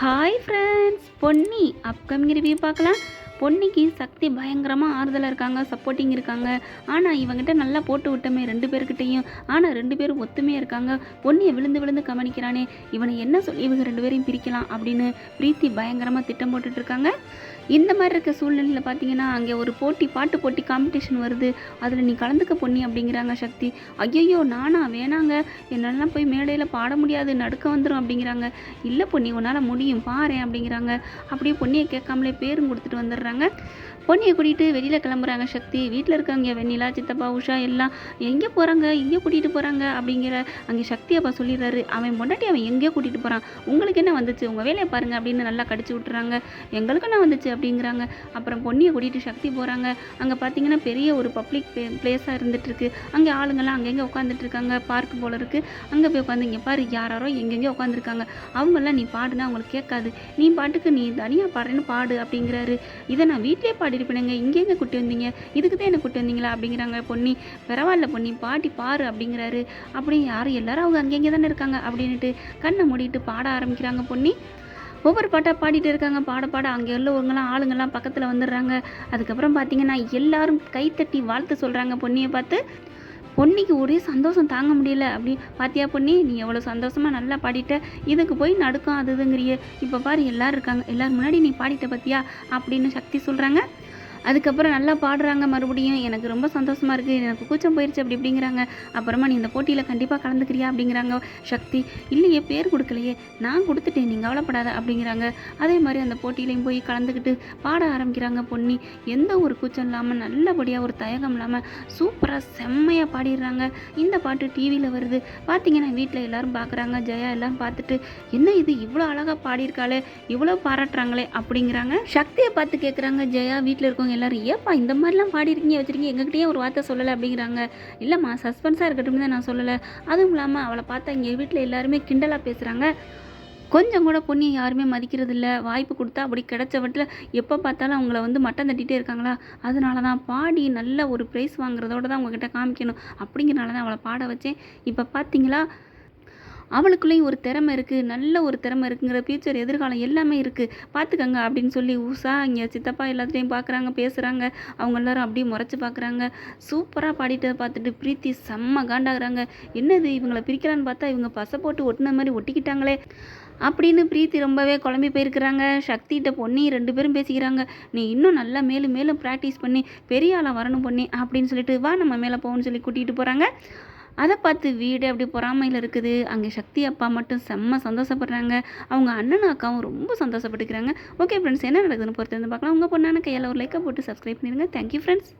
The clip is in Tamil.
Hi friends Ponni upcoming review பார்க்கலாம். பொன்னிக்கு சக்தி பயங்கரமாக ஆறுதலாக இருக்காங்க சப்போர்ட்டிங் இருக்காங்க. ஆனால் இவங்கிட்ட நல்லா போட்டு விட்டோமே ரெண்டு பேர்கிட்டையும். ஆனால் ரெண்டு பேரும் ஒத்துமையாக இருக்காங்க. பொன்னியை விழுந்து விழுந்து கவனிக்கிறானே இவனை என்ன சொல்லி இவங்க ரெண்டு பேரையும் பிரிக்கலாம் அப்படின்னு பிரீத்தி பயங்கரமாக திட்டம் போட்டுட்ருக்காங்க இந்த மாதிரி இருக்க சூழ்நிலையில் பார்த்தீங்கன்னா அங்கே ஒரு போட்டி பாட்டு போட்டி காம்படிஷன் வருது. அதில் நீ கலந்துக்க பொன்னி அப்படிங்கிறாங்க சக்தி. ஐயோ நானா வேணாங்க. என்னெல்லாம் போய் மேடையில் பாட முடியாது நடுக்க வந்துடும் அப்படிங்கிறாங்க. இல்லை பொன்னி உன்னால் முடியும் பாரேன் அப்படிங்கிறாங்க. அப்படியே பொன்னியை கேட்காமலே பேரும் கொடுத்துட்டு வந்துடுறாங்க. பொன்னியை கூட்டிகிட்டு வெளியில் கிளம்புறாங்க சக்தி. வீட்டில் இருக்கவங்க வெண்ணிலா சித்தப்பா உஷா எல்லாம் எங்கே போகிறாங்க எங்கே கூட்டிகிட்டு போகிறாங்க அப்படிங்கிற அங்கே சக்தி அப்பா சொல்லிடுறாரு. அவன் முன்னாடி அவன் எங்கேயோ கூட்டிகிட்டு போகிறான் உங்களுக்கு என்ன வந்துச்சு? உங்கள் வேலையை பாருங்க அப்படின்னு நல்லா கடிச்சு விட்டுறாங்க. எங்களுக்கு என்ன வந்துச்சு அப்படிங்கிறாங்க. அப்புறம் பொன்னியை கூட்டிகிட்டு சக்தி போகிறாங்க அங்கே பார்த்தீங்கன்னா பெரிய ஒரு பப்ளிக் பிளேஸாக இருந்துட்டு இருக்கு. அங்கே ஆளுங்கள்லாம் அங்கங்கே உட்காந்துட்ருக்காங்க பார்க் போல இருக்கு. அங்கே போய் உட்காந்து இங்கே பாரு யாராரோ எங்கெங்கேயோ உட்காந்துருக்காங்க அவங்கெல்லாம் நீ பாடுனா அவங்களுக்கு கேட்காது. நீ பாட்டுக்கு நீ தனியாக பாடுறேன்னு பாடு அப்படிங்கிறாரு. இதை நான் வீட்டிலே பாடிருப்பேனுங்க இங்கேங்க கூட்டி வந்தீங்க? இதுக்கு தான் என்ன கூட்டி வந்தீங்களா? அப்படிங்கிறாங்க பொன்னி பரவாயில்ல பொன்னி பாட்டி பாரு அப்படிங்கிறாரு. அப்படி யாரும் எல்லாரும் அவங்க அங்கங்கே தானே இருக்காங்க அப்படின்ட்டு கண்ணை மூடிட்டு பாட ஆரம்பிக்கிறாங்க பொன்னி. ஒவ்வொரு பாட்டாக பாடிட்டு இருக்காங்க. பாட பாட அங்கே உள்ளவங்களாம் ஆளுங்கெல்லாம் பக்கத்தில் வந்துடுறாங்க. அதுக்கப்புறம் பார்த்தீங்கன்னா எல்லாரும் கைத்தட்டி வாழ்த்து சொல்கிறாங்க பொன்னியை பார்த்து. பொன்னிக்கு ஒரே சந்தோஷம் தாங்க முடியல. அப்படி பாத்தியா பொன்னி நீ எவ்வளோ சந்தோஷமாக நல்லா பாடிட்ட. இதுக்கு போய் நடுக்கம் அது இதுங்கிறிய. இப்போ பாரு எல்லோரும் இருக்காங்க. எல்லோரும் முன்னாடி நீ பாடிட்ட பார்த்தியா அப்படின்னு சக்தி சொல்கிறாங்க அதுக்கப்புறம் நல்லா பாடுறாங்க மறுபடியும். எனக்கு ரொம்ப சந்தோஷமாக இருக்குது எனக்கு கூச்சம் போயிடுச்சு அப்படி இப்படிங்கிறாங்க. அப்புறமா நீ இந்த போட்டியில் கண்டிப்பாக கலந்துக்கிறியா? அப்படிங்கிறாங்க சக்தி. இல்லையே பேர் கொடுக்கலையே. நான் கொடுத்துட்டேன் நீங்கள் கவலைப்படாத அப்படிங்கிறாங்க. அதே மாதிரி அந்த போட்டியிலையும் போய் கலந்துக்கிட்டு பாட ஆரம்பிக்கிறாங்க பொன்னி. எந்த ஒரு கூச்சம் இல்லாமல் நல்லபடியாக ஒரு தயக்கம் இல்லாமல் சூப்பராக செம்மையாக பாடிடுறாங்க. இந்த பாட்டு டிவியில் வருது. பார்த்தீங்கன்னா வீட்டில் எல்லாரும் பார்க்குறாங்க ஜெயா எல்லாம் பார்த்துட்டு என்ன இது? இவ்வளோ அழகாக பாடியிருக்காளே. இவ்வளோ பாராட்டுறாங்களே அப்படிங்கிறாங்க. சக்தியை பார்த்து கேட்குறாங்க ஜெயா வீட்டில் இருக்கவங்க எல்லாரும் ஏப்பா இந்த மாதிரிலாம் பாடிருக்கீங்க வச்சிருக்கீங்க எங்ககிட்டயே ஒரு வார்த்தை சொல்லலை அப்படிங்கிறாங்க. இல்லைம்மா சஸ்பென்ஸாக இருக்கட்டும் தான் நான் சொல்லலை. அதுவும் இல்லாமல் அவளை பார்த்தா இங்கே வீட்டில் எல்லாருமே கிண்டலாக பேசுகிறாங்க கொஞ்சம் கூட பொண்ணியை யாருமே மதிக்கிறது இல்லை. வாய்ப்பு கொடுத்தா அப்படி கிடைச்ச எப்போ பார்த்தாலும் அவங்கள வந்து மட்டம் தட்டிகிட்டே இருக்காங்களா? அதனால தான் பாடி நல்ல ஒரு ப்ரைஸ் வாங்குறதோட தான் உங்ககிட்ட காமிக்கணும். அப்படிங்கிறனால தான் அவளை பாட வச்சேன். இப்போ பார்த்தீங்களா? அவளுக்குள்ளேயும் ஒரு திறமை இருக்குது நல்ல ஒரு திறமை இருக்குங்கிற ஃபியூச்சர் எதிர்காலம் எல்லாமே இருக்குது பார்த்துக்கங்க அப்படின்னு சொல்லி உஷா இங்கே சித்தப்பா எல்லாத்துலேயும் பார்க்குறாங்க பேசுகிறாங்க அவங்க எல்லாரும் அப்படியே முறைச்சி பார்க்குறாங்க சூப்பராக பாடிட்டதை பார்த்துட்டு பிரீத்தி செம்ம காண்டாகிறாங்க. என்னது இவங்களை பிரிக்கலான்னு பார்த்தா இவங்க பசை போட்டு ஒட்டின மாதிரி ஒட்டிக்கிட்டாங்களே. அப்படின்னு பிரீத்தி ரொம்பவே குழம்பி போயிருக்கிறாங்க. சக்திகிட்ட பொண்ணி ரெண்டு பேரும் பேசிக்கிறாங்க. நீ இன்னும் நல்லா மேலும் மேலும் ப்ராக்டிஸ் பண்ணி பெரிய ஆளாக வரணும் பொண்ணி அப்படின்னு சொல்லிட்டு வா நம்ம மேலே போகணும்னு சொல்லி கூட்டிகிட்டு போகிறாங்க அதை பார்த்து வீடு அப்படி பொறாமையில் இருக்குது. அங்கே சக்தி அப்பா மட்டும் செம்ம சந்தோஷப்படுறாங்க. அவங்க அண்ணன் அக்காவும் ரொம்ப சந்தோஷப்பட்டுக்கிறாங்க. ஓகே ஃப்ரெண்ட்ஸ் என்ன நடக்குதுன்னு பொறுத்து வந்து பார்க்கலாம். உங்கள் பொண்ணான கையால் ஒரு லைக்கை போட்டு சப்ஸ்கிரைப் பண்ணிடுங்க. Thank you friends